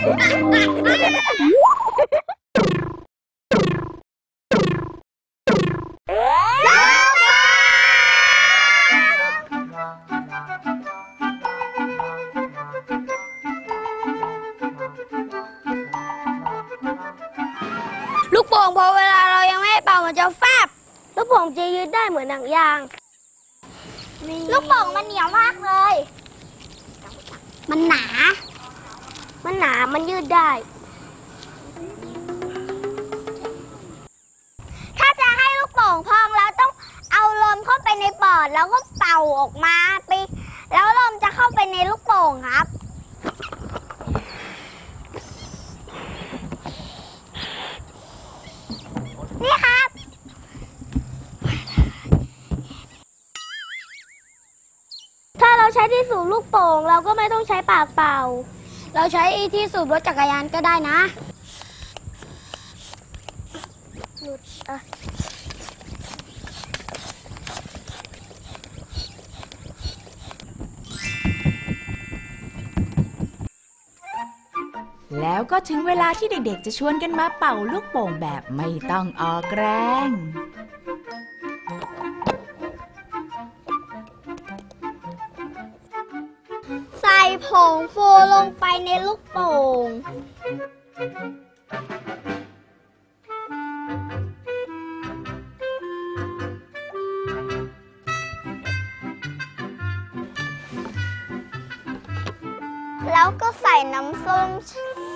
ลูกโป่งพอเวลาเรายังไม่ให้เป่ามันจะแฟบลูกโป่งจะยืดได้เหมือนหนังยาง ลูกโป่งมันเหนียวมากเลย มันหนา มันหนา มันยืดได้ ถ้าจะให้ลูกโป่งพองแล้วต้องเอาลมเข้าไปในปอด แล้วก็เป่าออกมาไป แล้วลมจะเข้าไปในลูกโป่งครับ นี่ครับ ถ้าเราใช้ที่สูบลูกโป่ง เราก็ไม่ต้องใช้ปากเป่า เราใช้ที่สูบรถจักรยานก็ได้นะหลุดอะแล้วก็ถึงเวลาที่เด็กๆ จะชวนกันมาเป่าลูกโป่งแบบไม่ต้องออกแรง ผงฟูลงไปในลูกโป่ง แล้วก็ใส่น้ำส้ม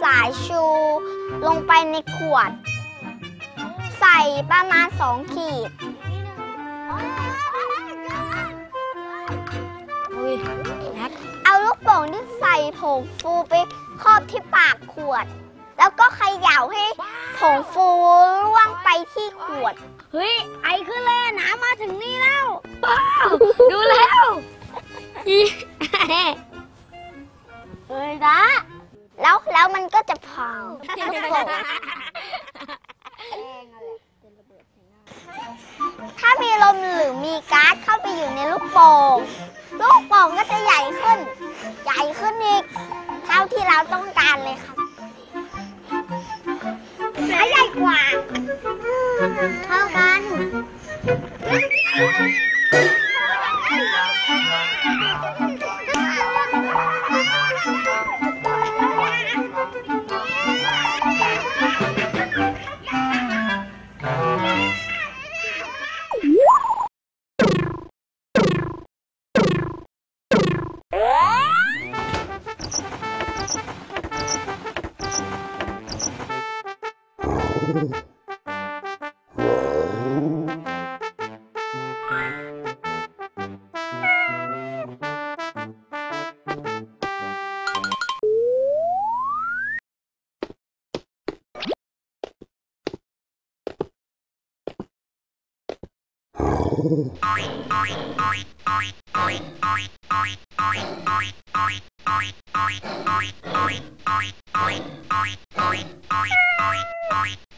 สายชูลงไปในขวด ใส่ประมาณสองขีด ผงฟูไปครอบที่ปากขวด แล้วก็เขย่าให้ผงฟูร่วงไปที่ขวด เฮ้ย ไอขึ้นเลยอะน้ำมาถึงนี่แล้วว้าวดูแล้วอีเฮ้ยนะแล้วแล้วมันก็จะพองลูกโป่งถ้ามีลมหรือมีก๊าซเข้าไปอยู่ในลูกโป่งลูกโป่งก็จะใหญ่ขึ้น ใหญ่ขึ้นอีก เท่าที่เราต้องการเลยครับและใหญ่กว่า เท่ากัน Bye.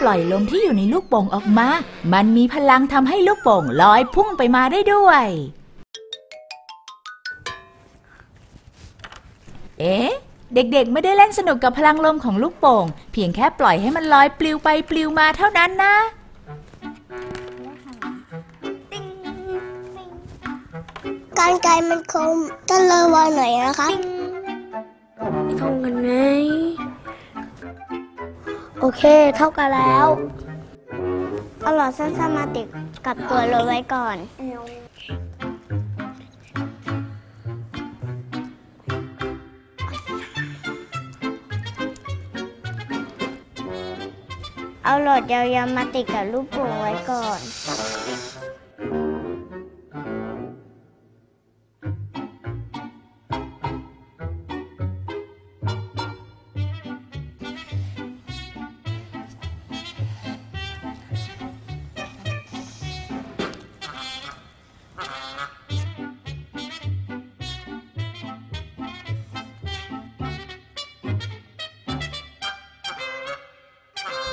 ปล่อยลมที่อยู่ในลูกโป่งออกมา มันมีพลังทำให้ลูกโป่งลอยพุ่งไปมาได้ด้วย เอ๊ะ เด็กๆ ไม่ได้เล่นสนุกกับพลังลมของลูกโป่ง เพียงแค่ปล่อยให้มันลอยปลิวไปปลิวมาเท่านั้นนะการไกลมันคมก็เลยวางหน่อยนะคะ โอเค เท่ากันแล้วเอาหลอดสั้นๆมาติดกับตัวรถไว้ก่อน เอาหลอดยาวๆมาติดกับลูกโป่งไว้ก่อน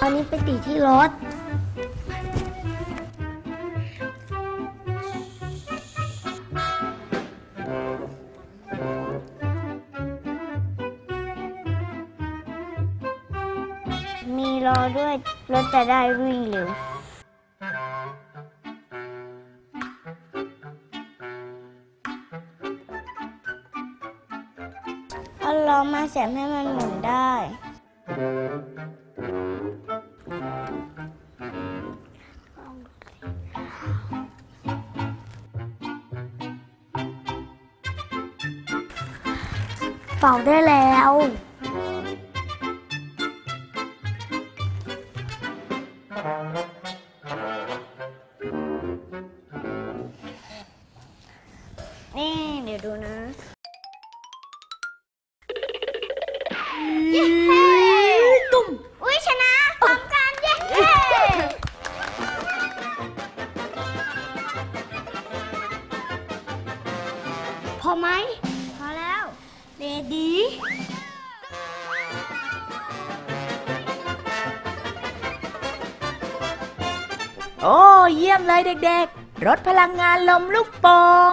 อนนี้ไปติดที่รถ มีรอด้วยรถจะได้วิ่งเร็วเอาล้อมาเสียบให้มันหมุนได้ เป่าได้แล้ว นี่เดี๋ยวดูนะ โอ้ เยี่ยมเลยเด็กๆ รถพลังงานลมลูกโป่ง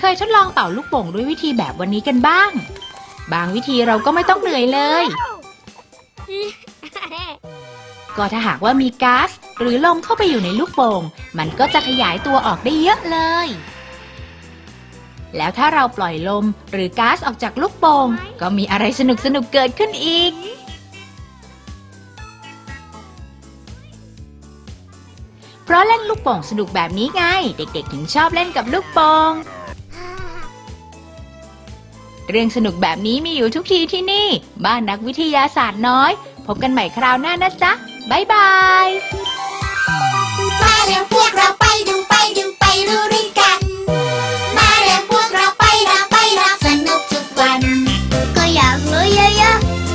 เคยทดลองเป่าลูกโป่งด้วยวิธีแบบวันนี้กันบ้าง บางวิธีเราก็ไม่ต้องเหนื่อยเลย ก็ถ้าหากว่ามีก๊าซหรือลมเข้าไปอยู่ในลูกโป่งมันก็จะขยายตัวออกได้เยอะเลย แล้วถ้าเราปล่อยลมหรือก๊าซออกจากลูกโป่งก็มีอะไรสนุกสนุกเกิดขึ้นอีก เพราะเล่นลูกโป่งสนุกแบบนี้ไง เด็กๆ ถึงชอบเล่นกับลูกโป่ง เรื่องสนุกแบบนี้มีอยู่ทุกทีที่นี่ บ้านนักวิทยาศาสตร์น้อย พบกันใหม่คราวหน้านะจ๊ะ บ๊ายบาย มาเร็วพวกเราไปดูไปดูไปรู้ด้กัน มาเร็วพวกเราไปเราไปเราสนุกทุกวัน ก็อยากรู้เยอะๆ